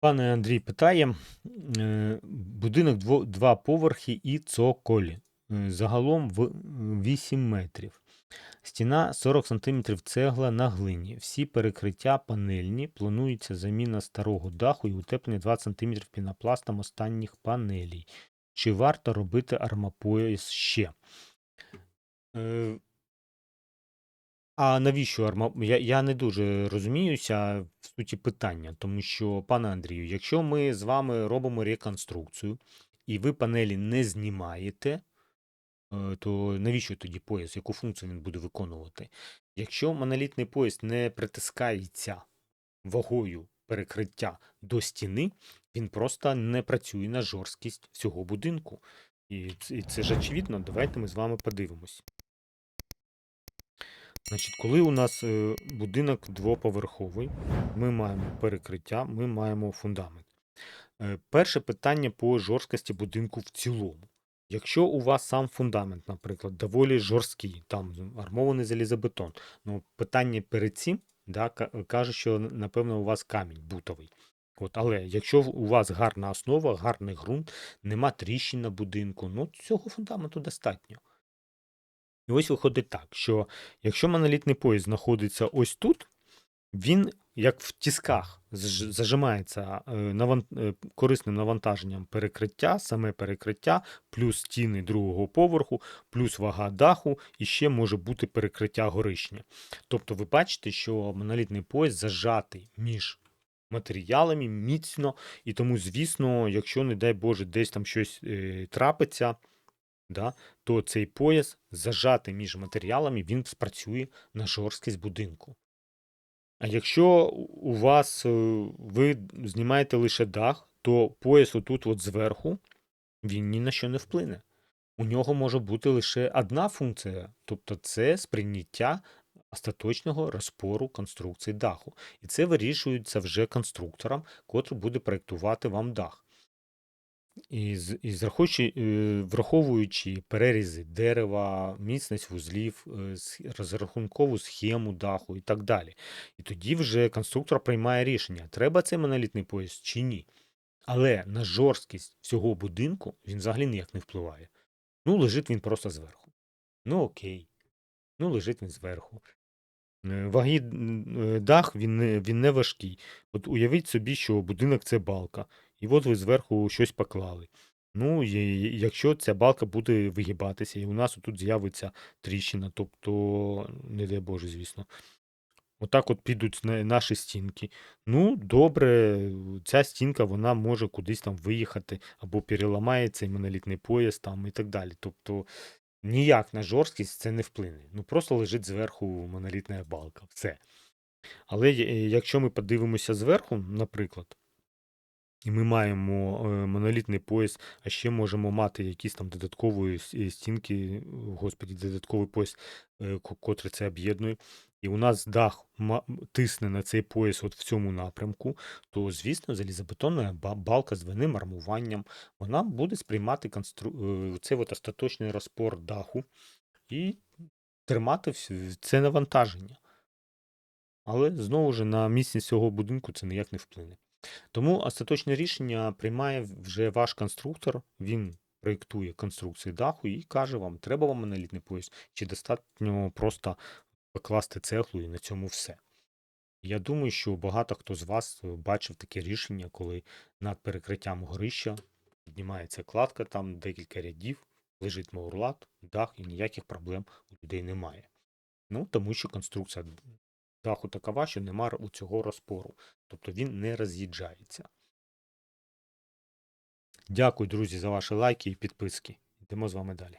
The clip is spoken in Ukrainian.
Пане Андрій питає: е, будинок два поверхи і цоколь. Е, Загалом в 8 метрів. Стіна 40 см цегла на глині. Всі перекриття панельні. Планується заміна старого даху і утеплення 20 см пінопластом останніх панелей. Чи варто робити армапояс ще? А навіщо арма... Я, я не дуже розуміюся в суті питання, тому що, пане Андрію, якщо ми з вами робимо реконструкцію, і ви панелі не знімаєте, е, то навіщо тоді пояс? Яку функцію він буде виконувати? Якщо монолітний пояс не притискається вагою перекриття до стіни, він просто не працює на жорсткість всього будинку. І, і це ж очевидно. Давайте ми з вами подивимось. Значить, коли у нас е, будинок двоповерховий, ми маємо перекриття, ми маємо фундамент. Е, перше питання по жорсткості будинку в цілому. Якщо у вас сам фундамент, наприклад, доволі жорсткий, там армований залізобетон, ну питання перед цим да, каже, що напевно у вас камінь бутовий. От, але якщо у вас гарна основа, гарний ґрунт, нема тріщин на будинку, ну цього фундаменту достатньо. І ось виходить так, що якщо монолітний пояс знаходиться ось тут, він як в тисках зж- зажимається е, е, корисним навантаженням перекриття, саме перекриття, плюс стіни другого поверху, плюс вага даху, і ще може бути перекриття горишня. Тобто ви бачите, що монолітний пояс зажатий між матеріалами міцно, і тому, звісно, якщо, не дай Боже, десь там щось е, трапиться, да, то цей пояс зажатий між матеріалами, він спрацює на жорсткість будинку. А якщо у вас е, ви знімаєте лише дах, то пояс отут от зверху він ні на що не вплине. У нього може бути лише одна функція, тобто це сприйняття остаточного розпору конструкції даху. І це вирішується вже конструктором, котрий буде проєктувати вам дах. І, і е, враховуючи перерізи дерева, міцність вузлів, е, розрахункову схему даху і так далі. І тоді вже конструктор приймає рішення, треба цей монолітний пояс чи ні. Але на жорсткість всього будинку він взагалі ніяк не впливає. Ну, лежить він просто зверху. Ну окей. Ну, лежить він зверху. Е, Ваги е, дах він він не важкий. От уявіть собі, що будинок це балка, і от ви зверху щось поклали. Ну, і- якщо ця балка буде вигибатися, і у нас тут з'явиться тріщина, тобто, не дай Боже, звісно. Отак от підуть наші стінки. Ну, добре, ця стінка вона може кудись там виїхати, або переламає цей монолітний пояс там і так далі. Тобто ніяк на жорсткість це не вплине. Ну просто лежить зверху монолітна балка. Все. Але якщо ми подивимося зверху, наприклад, і ми маємо е, монолітний пояс, а ще можемо мати якісь там додаткові е, стінки, господі, додатковий пояс, е, котрий це об'єднує. І у нас дах тисне на цей пояс от в цьому напрямку, то, звісно, залізобетонна балка з двойним армуванням, вона буде сприймати констру... цей от остаточний розпор даху і тримати це навантаження. Але знову ж на міцність цього будинку це ніяк не вплине. Тому остаточне рішення приймає вже ваш конструктор, він проєктує конструкцію даху і каже вам, треба вам монолітний пояс, чи достатньо просто покласти цеглу і на цьому все. Я думаю, що багато хто з вас е, бачив таке рішення, коли над перекриттям горища піднімається кладка, там декілька рядів, лежить маурлат, дах і ніяких проблем у людей немає. Ну, тому що конструкція даху такова, що нема у цього розпору. Тобто він не роз'їжджається. Дякую, друзі, за ваші лайки і підписки. Йдемо з вами далі.